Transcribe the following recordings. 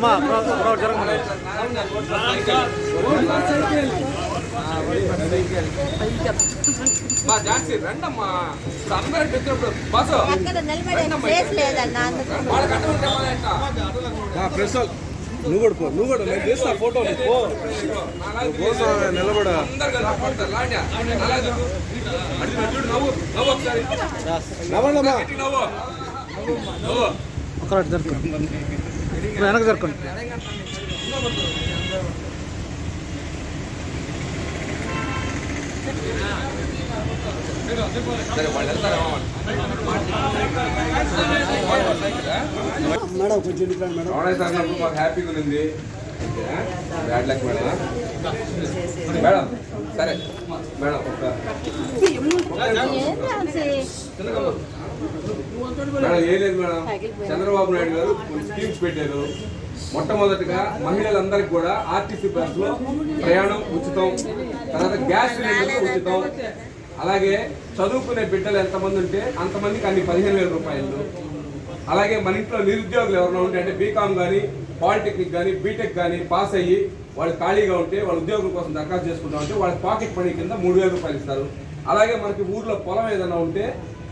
మా రండమ్మా. ఇప్పుడు అందరూ పెట్టినప్పుడు బస్సు. నువ్వు కూడా పో నువ్వు కూడా నేను తీస్తా ఫోటో పో. కోసం నిలబడ? అందరు అలాగే అటు జరుపుకోండి. వెనక జరుపుకోండి. మేడం కొంచెం మేడం? మాకు హ్యాపీగా ఉంది. Bad luck madam. మేడం సరే. మేడం. మేడం ఏం లేదు మేడం. చంద్రబాబు నాయుడు గారు కొన్ని స్కీమ్స్ పెట్టారు. మొట్టమొదటిగా మహిళలందరికీ కూడా ఆర్టీసీ బస్సులో ప్రయాణం ఉచితం తర్వాత గ్యాస్ సిలిండర్ ఉచితం. అలాగే చదువుకునే బిడ్డలు ఎంతమంది ఉంటే అంతమందికి అన్ని పదిహేను వేల రూపాయలు. అలాగే మన ఇంట్లో నిరుద్యోగులు ఎవరైనా ఉంటే అంటే బీకామ్ కానీ పాలిటెక్నిక్ కానీ బీటెక్ కానీ పాస్ అయ్యి వాళ్ళు ఖాళీగా ఉంటే వాళ్ళ ఉద్యోగం కోసం దరఖాస్తు చేసుకుంటా ఉంటే వాళ్ళకి పాకెట్ మనీ కింద మూడు వేల రూపాయలు ఇస్తారు. అలాగే మనకి ఊర్లో పొలం ఏదైనా ఉంటే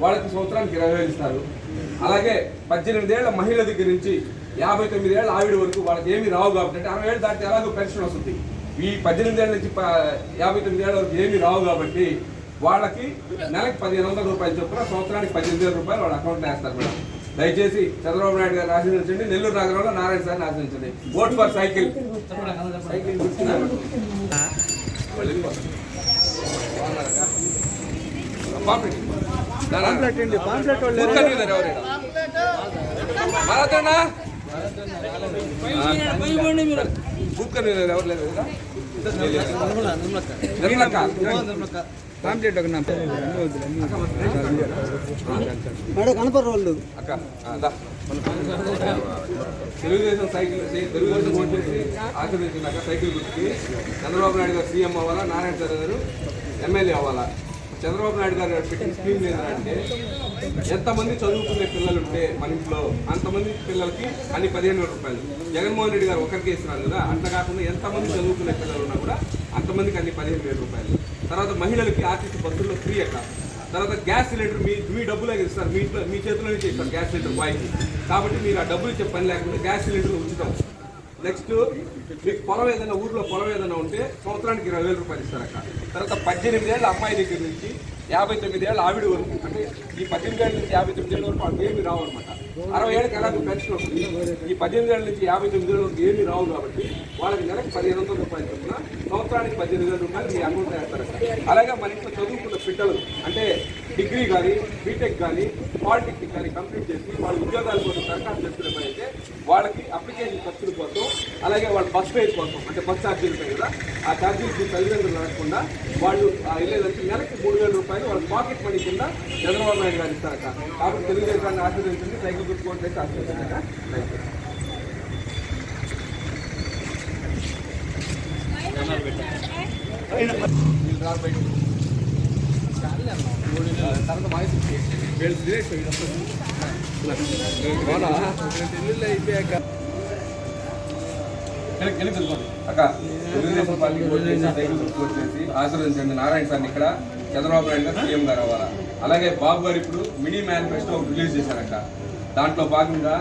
వాళ్ళకి సంవత్సరానికి ఇరవై వేలు ఇస్తారు. అలాగే పద్దెనిమిది ఏళ్ళ మహిళ దగ్గర నుంచి యాభై తొమ్మిది ఏళ్ళ ఆవిడ వరకు వాళ్ళకి ఏమీ రావు కాబట్టి అంటే అరవై ఏళ్ళు దాటితే ఎలాగో పెన్షన్ వస్తుంది. ఈ పద్దెనిమిది ఏళ్ళ నుంచి యాభై తొమ్మిది ఏళ్ళ వరకు ఏమీ రావు కాబట్టి వాళ్ళకి నెలకి పదిహేను వందల రూపాయలు చొప్పున సంవత్సరానికి పద్దెనిమిది వేల రూపాయలు వాళ్ళ అకౌంట్లో వేస్తారు మేడం. దయచేసి చంద్రబాబు నాయుడు గారు ఆశీర్వదించండి నెల్లూరు నగరంలో నారాయణ సార్ని ఆశీర్వదించండి. Vote for cycle cycle pamphlet. ఏంటి? పాంప్లెట్? కూర్చొని ఉన్నారు ఎవరు లేరు. పాంప్లెట్ ఒక మేడం కనపడరు వాళ్ళు. అక్క ఆ, దా. తెలుగుదేశం సైకిల్ తెలుగుదేశం ఓటు చేసి ఆశీర్వదించినాక సైకిల్ గుర్తుకి చంద్రబాబు నాయుడు గారు సీఎం అవ్వాలా నారాయణ సార్ గారు ఎమ్మెల్యే అవ్వాలా? చంద్రబాబు నాయుడు గారు పెట్టిన స్కీమ్ ఏంటంటే ఎంతమంది చదువుకునే పిల్లలు ఉంటే మన ఇంట్లో అంతమంది పిల్లలకి అన్ని పదిహేను వేల రూపాయలు. జగన్మోహన్ రెడ్డి గారు ఒకరికి ఇస్తున్నారు కదా అంత కాకుండా ఎంతమంది చదువుకునే పిల్లలు ఉన్నా కూడా అంతమందికి అన్ని పదిహేను వేల రూపాయలు. తర్వాత మహిళలకి ఆర్టీసీ బస్సుల్లో ఫ్రీ అక్క. తర్వాత గ్యాస్ సిలిండర్ మీ మీ డబ్బులే ఇస్తారు మీ ఇంట్లో మీ చేతిలో నుంచి ఇస్తారు గ్యాస్ సిలిండర్ బాయ్కి. కాబట్టి మీరు ఆ డబ్బులు ఇచ్చే పని లేకుండా గ్యాస్ సిలిండర్ ఉచితం. నెక్స్ట్ మీకు పొలం ఏదైనా ఊర్లో పొలం ఏదైనా ఉంటే సంవత్సరానికి ఇరవై వేల రూపాయలు ఇస్తారు అక్కడ తర్వాత పద్దెనిమిది ఏళ్ళ అమ్మాయి దగ్గర నుంచి యాభై తొమ్మిది ఏళ్ళ ఆవిడ వరకు అంటే ఈ పద్దెనిమిది ఏళ్ళ నుంచి యాభై తొమ్మిది ఏళ్ళ వరకు వాళ్ళకి ఏమి రావు అనమాట అరవై ఏళ్ళకి ఎలాగో పెన్షన్ వస్తుంది? ఈ పద్దెనిమిది ఏళ్ళ నుంచి యాభై తొమ్మిది ఏళ్ళ వరకు ఏమి రావు కాబట్టి వాళ్ళకి నెలకు పదిహేను వందల రూపాయలు చొప్పున సంవత్సరానికి పద్దెనిమిది వేల రూపాయలు మీ అకౌంట్ వేస్తారు అలాగే మన ఇంట్లో చదువుకున్న బిడ్డలు అంటే డిగ్రీ కానీ బీటెక్ కానీ పాలిటెక్నిక్ కానీ కంప్లీట్ చేసి వాళ్ళ ఉద్యోగాల కోసం దరఖాస్తు చేసుకున్నట్లయితే వాళ్ళకి అప్లికేషన్ ఖర్చుల కోసం అలాగే వాళ్ళ బస్ ఫేర్ కోసం అంటే బస్ ఛార్జీలు ఉంటాయి కదా ఆ ఛార్జీలు తల్లిదండ్రులు రాకుండా వాళ్ళు వెళ్ళేదంటే నెలకి మూడు వేల రూపాయలు వాళ్ళ పాకెట్ మనీ కింద చంద్రబాబు నాయుడు గారు ఇస్తారట. కాబట్టి తెలుగుదేశాన్ని ఆశీర్వదించండి సైకిల్ గుర్తుకోవట్లేదు అయితే ఆశీర్వదించక థ్యాంక్ యూ వీళ్ళు రారు తర్వాత అయిపోయాక అక్క తెలుగుదేశం పార్టీ చేసి వచ్చేసి ఆశీర్వదించండి నారాయణ సార్ని ఇక్కడ చంద్రబాబు నాయుడు గారు సీఎం గారు అవ్వాలా అలాగే బాబు గారు ఇప్పుడు మినీ మేనిఫెస్టో ఒకటి రిలీజ్ చేశారక్క దాంట్లో భాగంగా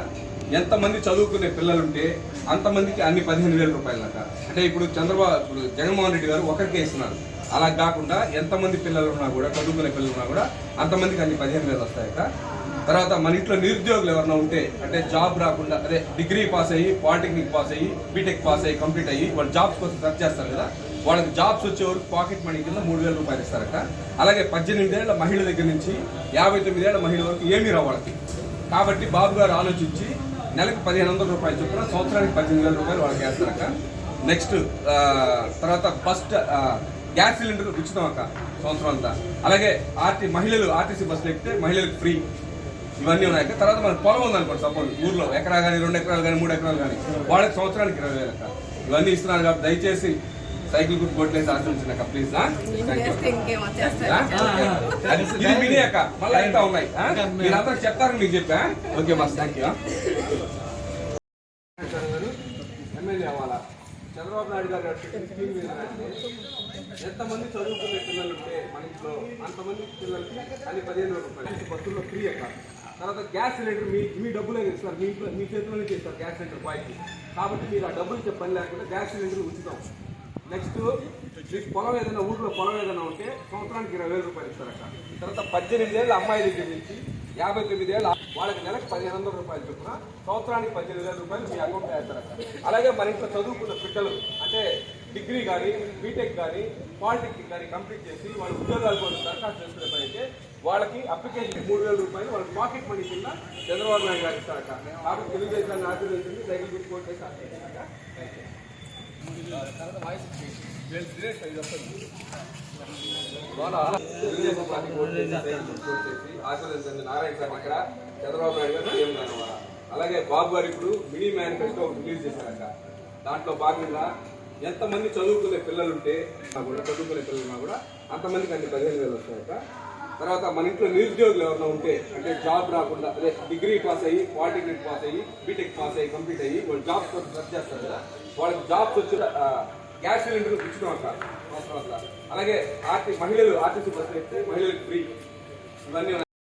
ఎంతమంది చదువుకునే పిల్లలుంటే అంతమందికి అన్ని పదిహేను వేల రూపాయలట అంటే ఇప్పుడు చంద్రబాబు ఇప్పుడు జగన్మోహన్ రెడ్డి గారు ఒకరికే ఇస్తున్నారు అలా కాకుండా ఎంతమంది పిల్లలు ఉన్నా కూడా చదువుకునే పిల్లలు ఉన్నా కూడా అంతమందికి అన్ని పదిహేను వేలు వస్తాయట తర్వాత మన ఇంట్లో నిరుద్యోగులు ఎవరైనా ఉంటే అంటే జాబ్ రాకుండా అదే డిగ్రీ పాస్ అయ్యి పాలిటెక్నిక్ పాస్ అయ్యి బీటెక్ పాస్ అయ్యి కంప్లీట్ అయ్యి వాళ్ళు జాబ్స్ కోసం సెర్చ్ చేస్తారు కదా వాళ్ళకి జాబ్స్ వచ్చే వరకు పాకెట్ మనీ కింద మూడు వేల రూపాయలు ఇస్తారట అలాగే పద్దెనిమిదేళ్ళ మహిళ దగ్గర నుంచి యాభై తొమ్మిదేళ్ళ మహిళ వరకు ఏమీ రావు వాళ్ళకి. కాబట్టి బాబు గారు ఆలోచించి నెలకు పదిహేను వందల రూపాయలు చొప్పున సంవత్సరానికి పద్దెనిమిది వేల రూపాయలు వాళ్ళకి వేస్తారట నెక్స్ట్ తర్వాత ఫస్ట్ గ్యాస్ సిలిండర్ ఉచితం అక్క సంవత్సరం అంతా. అలాగే ఆర్టీ మహిళలు ఆర్టీసీ బస్సులు ఎక్కితే మహిళలకు ఫ్రీ. ఇవన్నీ ఉన్నాయి. అక్క. తర్వాత మనకు పొలం ఉందనుకోండి సపోజ్ ఊర్లో ఎకరా కానీ రెండు ఎకరాలు కానీ మూడు ఎకరాలు కానీ వాళ్ళకి సంవత్సరానికి ఇరవై వేలు అక్క. ఇవన్నీ ఇస్తున్నారు కాబట్టి దయచేసి సైకిల్ గుర్తు కొట్టేసి ఆశ్రయించిన ప్లీజ్. చేస్తే ఇంకేం వచ్చేస్తాయి. ఇది మినీ అక్క. మళ్ళీ ఇంకా ఉన్నాయి. ఆ? మీరందరూ చెప్తారని మీకు చెప్పా. Okay mass thank you Chandrababu Naidu garu scheme ఏంటంటే ఎంతమంది చదువుకునే పిల్లలు ఉంటే మన ఇంట్లో అంతమంది పిల్లలకి అది పదిహేను రూపాయలు. బస్సుల్లో ఫ్రీ అక్క. తర్వాత గ్యాస్ సిలిండర్ మీ మీ డబ్బులే ఇస్తారు మీ ఇంట్లో మీ చేతిలోనే చేస్తారు గ్యాస్ సిలిండర్ బాయ్కి. కాబట్టి మీరు ఆ డబ్బులు ఇచ్చే పని లేకుండా గ్యాస్ సిలిండర్ ఉంచుతాం. నెక్స్ట్ మీకు పొలం ఏదైనా ఊర్లో పొలం ఏదైనా ఉంటే సంవత్సరానికి ఇరవై వేల రూపాయలు ఇస్తారు అక్కడ తర్వాత పద్దెనిమిది ఏళ్ళ అమ్మాయి దగ్గర నుంచి యాభై తొమ్మిది ఏళ్ళ వాళ్ళకి నెలకు పదిహేను వందల రూపాయలు చొప్పున సంవత్సరానికి పద్దెనిమిది వేల రూపాయలు మీ అకౌంట్ వేస్తారు అలాగే మన ఇంట్లో చదువుకున్న బిడ్డలు అంటే డిగ్రీ కానీ బీటెక్ కానీ పాలిటెక్నిక్ కానీ కంప్లీట్ చేసి వాళ్ళు ఉద్యోగాల కోసం దరఖాస్తు చేసుకునే పని అయితే వాళ్ళకి అప్లికేషన్ మూడు వేల రూపాయలు వాళ్ళకి పాకెట్ మనీ కింద చంద్రబాబు నాయుడు గారు ఇస్తారక్క కాబట్టి తెలుగుదేశాన్ని ఆశీర్వదించింది సైకిల్ గుర్తు కోట్ చేసి ఆశీర్వదించాక నారాయణ సార్ ఇక్కడ చంద్రబాబు నాయుడు గారు సీఎం అలాగే బాబు గారు ఇప్పుడు మినీ మేనిఫెస్టో ఒకటి రిలీజ్ చేశారట. దాంట్లో భాగంగా ఎంతమంది చదువుకునే పిల్లలు ఉంటే కూడా చదువుకునే పిల్లలు కూడా అంతమందికి అన్ని పదిహేను వేలు వస్తాయట. తర్వాత మన ఇంట్లో నిరుద్యోగులు ఎవరైనా ఉంటే అంటే జాబ్ రాకుండా అదే డిగ్రీ పాస్ అయ్యి పాలిటెక్నిక్ పాస్ అయ్యి బీటెక్ పాస్ అయ్యి కంప్లీట్ అయ్యి వాళ్ళు జాబ్స్ సర్చ్ చేస్తారు కదా. వాళ్ళకి జాబ్స్ వచ్చిన గ్యాస్ సిలిండర్ ఉచితం అంట అవసరం అంతా. అలాగే ఆర్టీ మహిళలు ఆర్టీసీ బస్సులు ఎక్కితే మహిళలకు ఫ్రీ ఇవన్నీ